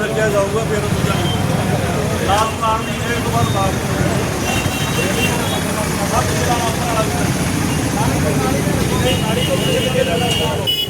ਰੱਖਿਆ ਜਾਊਗਾ ਫਿਰ ਦੂਜਾ ਲਾਲ ਮਾਰ ਨਹੀਂ ਇਹ ਤੋਂ ਬਾਅਦ ਲਾਲ ਦੁਬਾਰਾ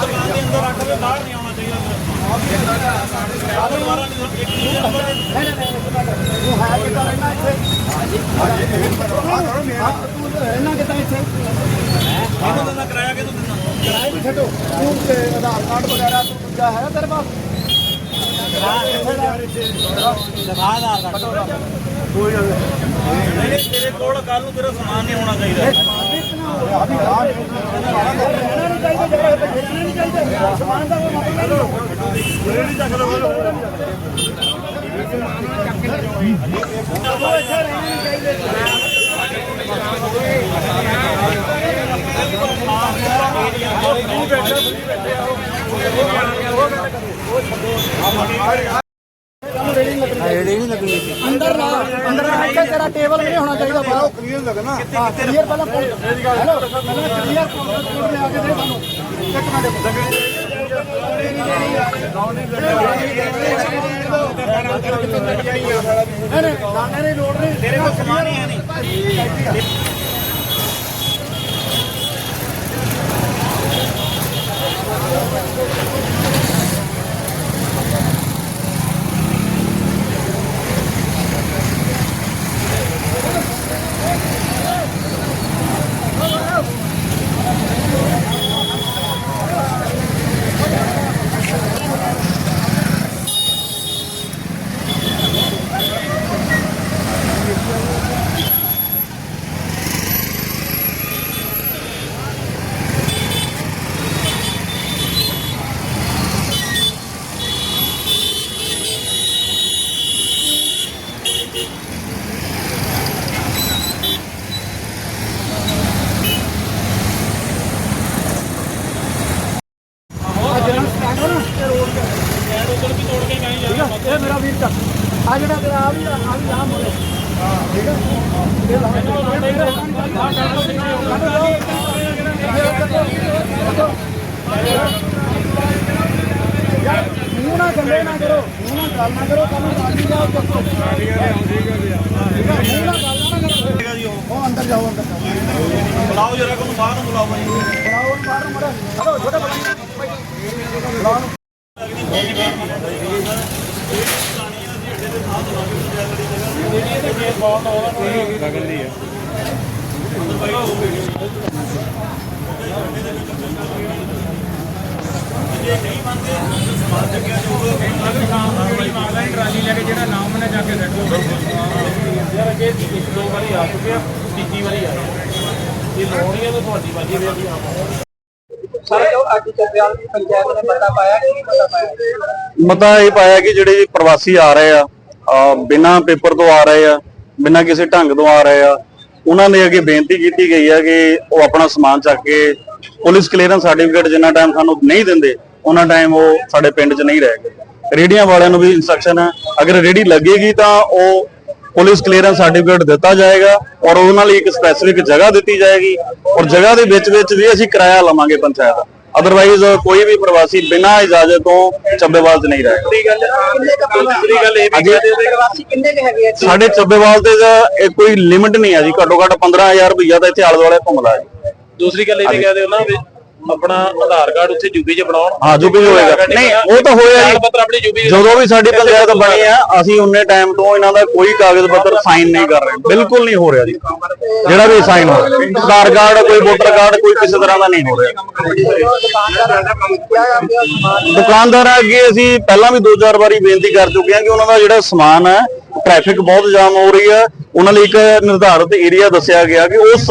ਦੁਕਾਨ ਦੇ ਅੰਦਰ ਰੱਖ ਕੇ ਬਾਹਰ ਨਹੀਂ ਆਉਣਾ ਚਾਹੀਦਾ ਦੁਬਾਰਾ ਨਹੀਂ ਇੱਕ ਨੰਬਰ ਇਹਨਾਂ ਕਿਤਾ ਇੱਥੇ ਇਹਨੂੰ ਤਾਂ ਮੈਂ ਕਿਰਾਇਆ ਕਿਦੋਂ ਦਿੰਦਾ ਕਿਰਾਏ ਵੀ ਛੱਡੋ ਤੂੰ ਤੇ ਆਧਾਰ ਕਾਰਡ ਵਗੈਰਾ ਤੂੰ ਦੂਜਾ ਹੈ ਤੇਰੇ ਪਾਸ ਕੋਈ ਗੱਲ ਨਹੀਂ ਨਹੀਂ ਤੇਰੇ ਕੋਲ ਕੱਲ ਨੂੰ ਤੇਰਾ ਸਮਾਨ ਨਹੀਂ ਹੋਣਾ ਚਾਹੀਦਾ ਅਭੀ ਹਾਂ ਨਹੀਂ ਚਾਹੀਦਾ ਜਗ੍ਹਾ ਨਹੀਂ ਚਾਹੀਦਾ ਸਮਾਨ ਦਾ ਕੋਈ ਮਤਲਬ ਨਹੀਂ ਚੱਕ ਲਓ ਉਹ ਇੱਥੇ ਰਹਿਣਾ ਨਹੀਂ ਚਾਹੀਦਾ ਰੇੜੀ ਨਹੀਂ ਲੱਗਣੀ ਅੰਦਰ ਲਾ ਅੰਦਰ ਲਾ ਕੇ ਤੇਰਾ ਟੇਬਲ ਨਹੀਂ ਹੋਣਾ ਚਾਹੀਦਾ ਬਾਹਰ। ਕਲੀਅਰ ਲੱਗਣਾ। ਹਾਂ ਕਲੀਅਰ ਪਹਿਲਾਂ ਹੈਲੋ ਪਹਿਲਾਂ ਕਲੀਅਰ ਕੋਡ ਲਿਆ ਕੇ ਦੇ ਸਾਨੂੰ। ਇੱਕ ਮਿੰਟ। ਨਹੀਂ ਨਹੀਂ ਦਾਣੇ ਦੀ ਲੋੜ ਨਹੀਂ ਤੇਰੇ ਕੋਲ ਸਮਾਨ ਹੀ ਹੈ ਨਹੀਂ ਇਹ ਮੇਰਾ ਵੀਰ ਚੱਕ। ਆ ਜਿਹੜਾ ਤੇਰਾ ਆ ਵੀ ਆ ਵੀ ਆ ਮੋੜੇ ਠੀਕ ਹੈ ਇਹ ਲਾ ਯਾਰ ਮੂੰਹ ਨਾ ਗੱਲੇ ਨਾ ਕਰੋ। ਮੂੰਹ ਨਾ ਗੱਲ ਨਾ ਕਰੋ। ਕੱਲ ਨੂੰ ਗਾਲੀ ਜਾਓ ਚੱਕੋ ਠੀਕ ਹੈ ਮੂੰਹ ਨਾ ਗੱਲ ਨਾ ਕਰੋ। ਠੀਕ ਹੈ ਜੀ ਉਹ ਅੰਦਰ ਜਾਓ ਅੰਦਰ ਜਾਓ। ਬੁਲਾਓ ਜਰਾ ਕੋਲ ਬਾਹਰ ਨੂੰ ਬੁਲਾਓ ਭਾਈ ਬੁਲਾਓ ਬਾਹਰ ਨੂੰ ਮੜਾ। ਹਲੋ ਛੋਟੇ ਬੁਲਾਓ। ਉਹਨੂੰ। ਟਰਾਲੀ ਲੈ ਕੇ ਜਿਹੜਾ ਨਾਮ ਨੇ ਜਾ ਕੇ ਸੈੱਟ ਯਾਰ ਅੱਗੇ ਇੱਕ ਦੋ ਵਾਰੀ ਆ ਚੁੱਕੇ ਆ ਤੀਜੀ ਵਾਰੀ ਆ ਇਹ ਲੋੜੀ ਆ ਤਾਂ ਤੁਹਾਡੀ ਵਾਜੀ ਵੀ ਆ ਸਰ ਜੋ ਅੱਜ ਚੱਬਿਆਲ ਪੰਚਾਇਤ ਨੇ ਪਤਾ ਪਾਇਆ ਕਿ ਨਹੀਂ ਪਤਾ ਪਾਇਆ? ਮਤਾ ਇਹ ਪਾਇਆ ਕਿ ਜਿਹੜੇ ਪ੍ਰਵਾਸੀ ਆ ਰਹੇ ਆ ਬਿਨਾਂ ਪੇਪਰ ਤੋਂ ਆ ਰਹੇ ਆ, ਬਿਨਾਂ ਕਿਸੇ ਢੰਗ ਤੋਂ ਆ ਰਹੇ ਆ, ਉਹਨਾਂ ਦੇ ਅੱਗੇ ਬੇਨਤੀ ਕੀਤੀ ਗਈ ਹੈ ਕਿ ਉਹ ਆਪਣਾ ਸਮਾਨ ਚੱਕ ਕੇ ਪੁਲਿਸ ਕਲੀਅਰੈਂਸ ਸਰਟੀਫਿਕੇਟ ਜਿੰਨਾ ਟਾਈਮ ਸਾਨੂੰ ਨਹੀਂ ਦਿੰਦੇ, ਉਹਨਾਂ ਟਾਈਮ ਉਹ ਸਾਡੇ ਪਿੰਡ 'ਚ ਨਹੀਂ ਰਹਿ ਗਏ। ਰੇੜੀਆਂ ਵਾਲਿਆਂ ਨੂੰ ਵੀ ਇਨਸਟਰਕਸ਼ਨ ਹੈ ਅਗਰ ਰੇੜੀ ਲੱਗੇਗੀ ਤਾਂ ਉਹ ਪੁਲਿਸ ਕਲੀਅਰੈਂਸ ਸਰਟੀਫਿਕੇਟ ਦਿੱਤਾ ਜਾਏਗਾ ਔਰ ਉਹਨਾਂ ਲਈ ਇੱਕ ਸਪੈਸੀਫਿਕ ਜਗ੍ਹਾ ਦਿੱਤੀ ਜਾਏਗੀ ਔਰ ਜਗ੍ਹਾ ਦੇ ਵਿੱਚ ਵਿੱਚ ਵੀ ਅਸੀਂ ਕਿਰਾਇਆ ਲਵਾਂਗੇ ਪੰਚਾਇਤ ਦਾ। ਅਦਰਵਾਈਜ਼ ਕੋਈ ਵੀ ਪ੍ਰਵਾਸੀ ਬਿਨਾਂ ਇਜਾਜ਼ਤ ਤੋਂ ਚੱਬੇਵਾਲ 'ਚ ਨਹੀਂ ਰਹੇਗਾ। ਦੂਸਰੀ ਗੱਲ ਕਿੰਨੇ ਕੁ ਦੂਸਰੀ ਗੱਲ ਇਹ ਵੀ ਹਾਂਜੀ। ਕਹਿ ਦਿਓ ਵੀ ਪ੍ਰਵਾਸੀ ਕਿੰਨੇ ਕੁ ਹੈਗੇ ਆ ਇੱਥੇ? ਸਾਡੇ ਚੱਬੇਵਾਲ ਤੇ ਇਹ ਕੋਈ ਲਿਮਿਟ ਨਹੀਂ ਹੈ ਜੀ। ਘੱਟੋ ਘੱਟ 15000 ਰੁਪਈਆ ਤਾਂ ਇੱਥੇ ਆਲੇ ਦੁਆਲੇ ਘੁੰਮਦਾ ਹੈ ਦੂਸਰੀ ਗੱਲ ਇਹ ਵੀ ਕਹਿ ਦਿਓ ਨਾ ਵੀ ਆਪਣਾ ਆਧਾਰ ਕਾਰਡ ਉੱਥੇ ਯੂਪੀ 'ਚ ਬਣਾਉਣ। ਹਾਂ ਵੀ ਹੋਏਗਾ। ਨਹੀਂ ਉਹ ਤਾਂ ਹੋਇਆ ਜੀ। ਪੱਤਰ ਆਪਣੀ ਯੂਪੀ ਜਦੋਂ ਵੀ ਸਾਡੀ ਪੰਚਾਇਤ ਬਣੀ ਆ। ਅਸੀਂ ਉਨੇ ਟਾਈਮ ਤੋਂ ਇਹਨਾਂ ਦਾ ਕੋਈ ਕਾਗਜ਼ ਪੱਤਰ ਸਾਈਨ ਨਹੀਂ ਕਰ ਰਹੇ। ਬਿਲਕੁਲ ਨਹੀਂ ਹੋ ਰਿਹਾ ਜੀ। ਜਿਹੜਾ ਵੀ ਸਾਈਨ ਹੋ ਆਧਾਰ ਕਾਰਡ ਕੋਈ ਵੋਟਰ ਕਾਰਡ ਕੋਈ ਕਿਸੇ ਤਰ੍ਹਾਂ ਦਾ ਨਹੀਂ ਹੋ ਰਿਹਾ। ਦੁਕਾਨਦਾਰਾਂ ਅੱਗੇ ਅਸੀਂ ਪਹਿਲਾਂ ਵੀ ਦੋ ਚਾਰ ਵਾਰੀ ਬੇਨਤੀ ਕਰ ਚੁੱਕੇ ਹਾਂ ਕਿ ਉਹਨਾਂ ਦਾ ਜਿਹੜਾ ਸਮਾਨ ਹੈ ਟ੍ਰੈਫਿਕ ਬਹੁਤ ਜਾਮ ਹੋ ਰਹੀ ਹੈ। ਉਹਨਾਂ ਲਈ ਇੱਕ ਨਿਰਧਾਰਿਤ ਏਰੀਆ ਦੱਸਿਆ ਗਿਆ ਕਿ ਉਸ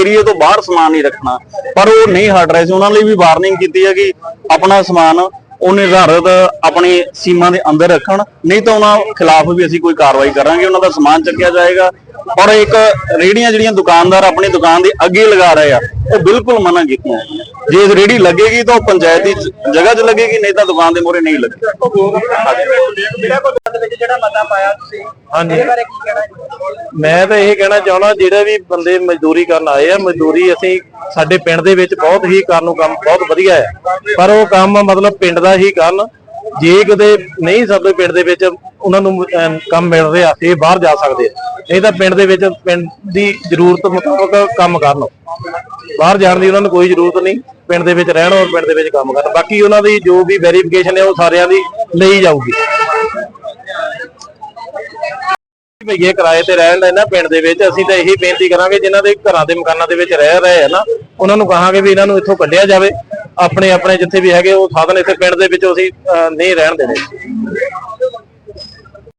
ਏਰੀਆ ਤੋਂ ਬਾਹਰ ਸਮਾਨ ਨਹੀਂ ਰੱਖਣਾ। ਪਰ ਉਹ ਨਹੀਂ ਹਟ ਰਹੇ ਸੀ, ਉਹਨਾਂ ਲਈ ਵੀ ਵਾਰਨਿੰਗ ਕੀਤੀ ਹੈ ਕਿ ਆਪਣਾ ਸਮਾਨ ਉਹ ਨਿਰਧਾਰਿਤ ਆਪਣੀ ਸੀਮਾ ਦੇ ਅੰਦਰ ਰੱਖਣ। ਨਹੀਂ ਤਾਂ ਉਹਨਾਂ ਖਿਲਾਫ ਵੀ ਅਸੀਂ ਕੋਈ ਕਾਰਵਾਈ ਕਰਾਂਗੇ, ਉਹਨਾਂ ਦਾ ਸਮਾਨ ਚੱਕਿਆ ਜਾਏਗਾ। ਔਰ ਇੱਕ ਰੇੜੀਆਂ ਜਿਹੜੀਆਂ ਦੁਕਾਨਦਾਰ ਆਪਣੀ ਦੁਕਾਨ ਦੇ ਅੱਗੇ ਲਗਾ ਰਹੇ ਆ, ਉਹ ਬਿਲਕੁਲ ਮਨਾ ਕੀਤੀਆਂ ਜੇ ਰੇੜੀ ਲੱਗੇਗੀ ਤਾਂ ਉਹ ਪੰਚਾਇਤ ਜਗ੍ਹਾ 'ਚ ਲੱਗੇਗੀ ਨਹੀਂ ਤਾਂ ਦੁਕਾਨ ਦੇ ਮੂਹਰੇ ਨਹੀਂ ਲੱਗੇਗੀ ਜਿਹੜਾ ਮਤਾ ਪਾਇਆ ਤੁਸੀਂ ਹਾਂਜੀ। ਇਹਦੇ ਬਾਰੇ ਕੀ ਕਹਿਣਾ ਜੀ? ਮੈਂ ਤਾਂ ਇਹ ਕਹਿਣਾ ਚਾਹੁੰਦਾ ਜਿਹੜੇ ਵੀ ਬੰਦੇ ਮਜ਼ਦੂਰੀ ਕਰਨ ਆਏ ਆ ਮਜ਼ਦੂਰੀ ਅਸੀਂ ਸਾਡੇ ਪਿੰਡ ਦੇ ਵਿੱਚ ਬਹੁਤ ਹੀ ਕਰਨ ਨੂੰ ਕੰਮ ਬਹੁਤ ਵਧੀਆ ਹੈ ਪਰ ਉਹ ਕੰਮ ਮਤਲਬ ਪਿੰਡ ਦਾ ਹੀ ਕਰਨ ਜੇ ਕਿਤੇ ਨਹੀਂ ਸਾਡੇ ਪਿੰਡ ਦੇ ਵਿੱਚ ਉਹਨਾਂ ਨੂੰ ਅਮ, ਕੰਮ ਮਿਲ ਰਿਹਾ ਇਹ ਬਾਹਰ ਜਾ ਸਕਦੇ ਆ ਨਹੀਂ ਤਾਂ ਪਿੰਡ ਦੇ ਵਿੱਚ ਪਿੰਡ ਦੀ ਜ਼ਰੂਰਤ ਮੁਤਾਬਕ ਕੰਮ ਕਰਨ ਬਾਹਰ ਜਾਣ ਦੀ ਉਹਨਾਂ ਨੂੰ ਕੋਈ ਜ਼ਰੂਰਤ ਨਹੀਂ, ਪਿੰਡ ਦੇ ਵਿੱਚ ਰਹਿਣ ਔਰ ਪਿੰਡ ਦੇ ਵਿੱਚ ਕੰਮ ਕਰਨ। ਬਾਕੀ ਉਹਨਾਂ ਦੀ ਜੋ ਵੀ ਵੈਰੀਫਿਕੇਸ਼ਨ ਹੈ ਉਹ ਸਾਰਿਆਂ ਦੀ ਲਈ ਜਾਊਗੀ। ਭਈਏ ਕਿਰਾਏ ਤੇ ਰਹਿਣ ਦਾ ਨਾ ਪਿੰਡ ਦੇ ਵਿੱਚ, ਅਸੀਂ ਤਾਂ ਇਹੀ ਬੇਨਤੀ ਕਰਾਂਗੇ, ਜਿਨ੍ਹਾਂ ਦੇ ਘਰਾਂ ਦੇ ਮਕਾਨਾਂ ਦੇ ਵਿੱਚ ਰਹਿ ਰਹੇ ਆ ਨਾ, ਉਹਨਾਂ ਨੂੰ ਕਹਾਂਗੇ ਵੀ ਇਹਨਾਂ ਨੂੰ ਇੱਥੋਂ ਕੱਢਿਆ ਜਾਵੇ। ਆਪਣੇ ਆਪਣੇ ਜਿੱਥੇ ਵੀ ਹੈਗੇ, ਉਹ ਸਾਧਨ ਇੱਥੇ ਪਿੰਡ ਦੇ ਵਿੱਚ ਅਸੀਂ ਨਹੀਂ ਰਹਿਣ ਦੇਣੇ।